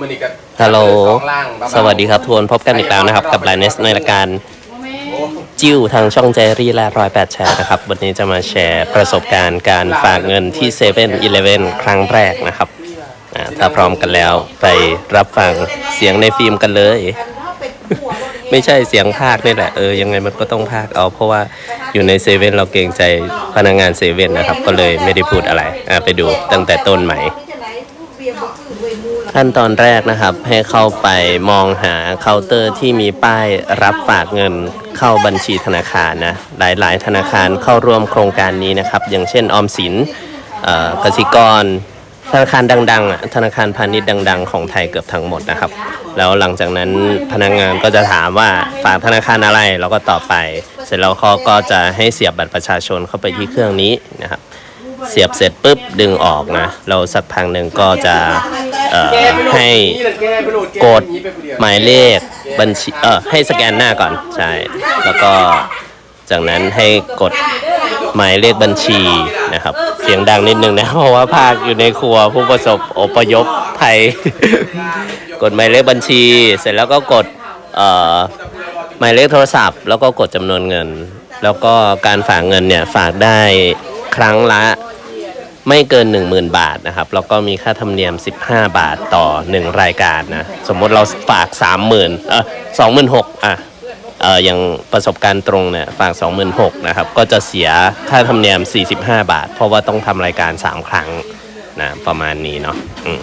มันนี่ก็ฮัลโหลสองล่างประมาณสวัสดีครับทวนพบกันอีกแล้วนะครับ กับไลน์เนสในรายการจิ้วทางช่องเจรี่และรอยแปดแชร์นะครับ วันนี้จะมาแชร์ประสบการณ์การฝากเงินที่เซเว่นอีเลฟเว่นครั้งแรกนะครับอ่าถ้าพร้อมกันแล้วไปรับฟังเสียงในฟิล์มกันเลย ไม่ใช่เสียงภาคนี่แหละ เออ ยังไงมันก็ต้องภาคเอา เพราะว่าอยู่ในเซเว่นเราเกรงใจพนักงานเซเว่นนะครับ ก็เลยไม่ได้พูดอะไร อะไปดูตั้งแต่ต้นใหม่ ขั้นตอนแรกนะครับให้เข้าไปมองหาเคาน์เตอร์ที่มีป้ายรับฝากเงินเข้าบัญชีธนาคารนะหลายๆ ธนาคารเข้าร่วมโครงการนี้นะครับ อย่างเช่น ออมสินเออกสิกร ธนาคารดังๆธนาคารพาณิชย์ดัง ๆ ของไทยเกือบทั้งหมดนะครับ แล้วหลังจากนั้นพนักงานก็จะถามว่าฝากธนาคารอะไรเราก็ตอบไป เสร็จแล้วเขาก็จะให้เสียบบัตรประชาชนเข้าไปที่เครื่องนี้นะครับ เสียบเสร็จปุ๊บดึงออกนะเราสักพักหนึ่งก็จะ เอ่อให้กดหมายเลขบัญชีเออให้สแกนหน้าก่อนใช่แล้วก็จากนั้นให้กดหมายเลขบัญชีนะครับ เสียงดังนิดนึงนะ เพราะว่าภาคอยู่ในครัวผู้ประสบอพยพภัย กดหมายเลขบัญชี เสร็จแล้วก็กดเอ่อหมายเลขโทรศัพท์ แล้วก็กดจำนวนเงิน แล้วก็การฝากเงินเนี่ยฝากได้ครั้งละ ไม่เกิน 10,000 บาทนะครับ แล้วก็มีค่าธรรมเนียม 15 บาทต่อ 1 รายการนะ สมมติเราฝาก 30,000เออ26,000อะเอออย่างประสบการณ์ตรงเนี่ยฝาก26,000นะครับ ก็จะเสียค่าธรรมเนียม 45 บาท เพราะว่าต้องทำรายการ 3 ครั้งนะประมาณนี้เนาะอืม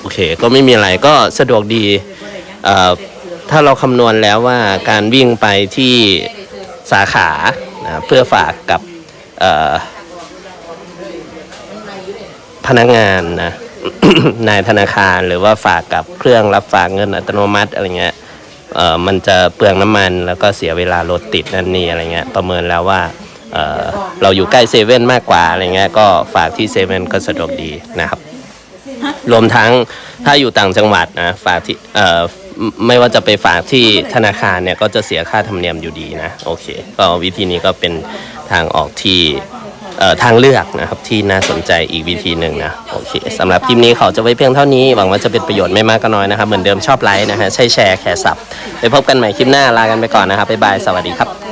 โอเค ก็ไม่มีอะไรก็สะดวกดีเอ่อถ้าเราคำนวณแล้วว่าการวิ่งไปที่สาขานะเพื่อฝากกับเอ่อ พนักงานนะ นายธนาคารหรือว่าฝากกับเครื่องรับฝากเงินอัตโนมัติอะไรเงี้ยเอ่อมันจะเปลืองน้ำมันแล้วก็เสียเวลารถติดนั่นนี่อะไรเงี้ยประเมินแล้วว่าเอ่อเราอยู่ใกล้เซเว่นมากกว่าอะไรเงี้ยก็ฝากที่เซเว่นก็สะดวกดีนะครับ รวมทั้งถ้าอยู่ต่างจังหวัดนะฝากที่เอ่อไม่ว่าจะไปฝากที่ธนาคารเนี่ยก็จะเสียค่าธรรมเนียมอยู่ดีนะ โอเค ก็วิธีนี้ก็เป็นทางออกที่ ทางเลือกนะครับที่น่าสนใจอีกวิธีหนึ่งนะโอเคสำหรับคลิปนี้ขอจะไว้เพียงเท่านี้หวังว่าจะเป็นประโยชน์ไม่มากก็น้อยนะครับเหมือนเดิมชอบไลค์นะฮะใช่แชร์แคร์สับไปพบกันใหม่คลิปหน้าลากันไปก่อนนะครับบ๊ายบายสวัสดีครับ